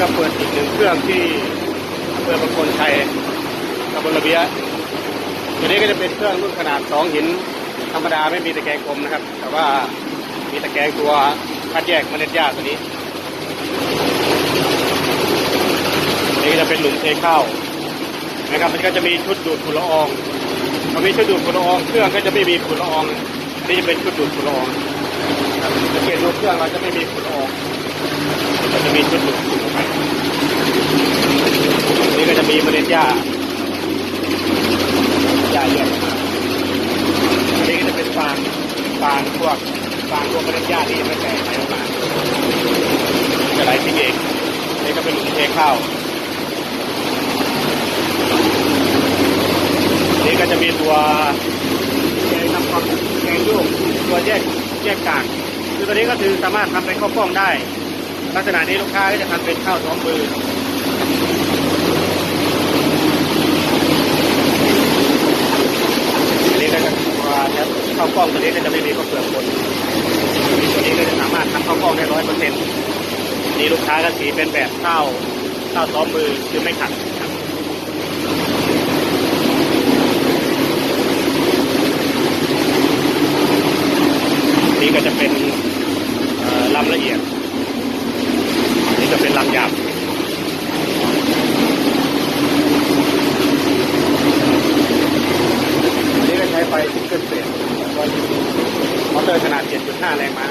ก็เปิดอีกหนึ่งเครื่องที่อำเภอประโคนชัยตำบลระเบียตัวนี้ก็จะเป็นเครื่องรุ่นขนาดสองหิน ธรรมดาไม่มีตะแกรงกลมนะครับ แต่ว่ามีตะแกรงตัวคัดแยกเมล็ดหญ้าตัวนี้อันนี้ก็จะเป็นหลุมเทข้าวนะครับมันก็จะมีชุดดูดฝุ่นละอองพอมีชุดดูดฝุ่นละอองเครื่องก็จะไม่มีฝุ่นละอองนนี้จะเป็นชุดดูดฝุ่นละอองครับสังเกตดูเครื่องเราจะไม่มีฝุ่นละอองจะมีชุดดูดฝุ่นเข้าไปอันนี้ก็จะ มีเมล็ดหญ้าหญ้าเยอะอันนี้ก็จะเป็นฟางฟางพวกฟางพวกเมล็ดหญ้าที่ยังไม่แตกไหลออกมาจะไหลทิ้งเองนี่ก็เป็นหลุมเทข้าวนี่ก็จะมีตัวแกงทำความแกงโยกตัวแยกแยกกากคือตัวนี้ก็คือสามารถทำเป็นข้าวกล้องได้ ลักษณะนี้ลูกค้าก็จะทำเป็นข้าวซ้อมมืออั ข้ากล้องตัวนี้ก็จะไม่มีข้าเปลือกคนตัวนี้ก็จะสามารถทำข้ากล้องได้ร้อยเปอร์เซ็นต์นี่ลูกค้าก็สีเป็นแบบเข้าเข้าวซ้อมมือคือไม่ขัดนี่ก็จะเป็นลำละเอียด นี่จะเป็นลำหยาบ มอเตอร์ขนาด 7.5 แรงม้า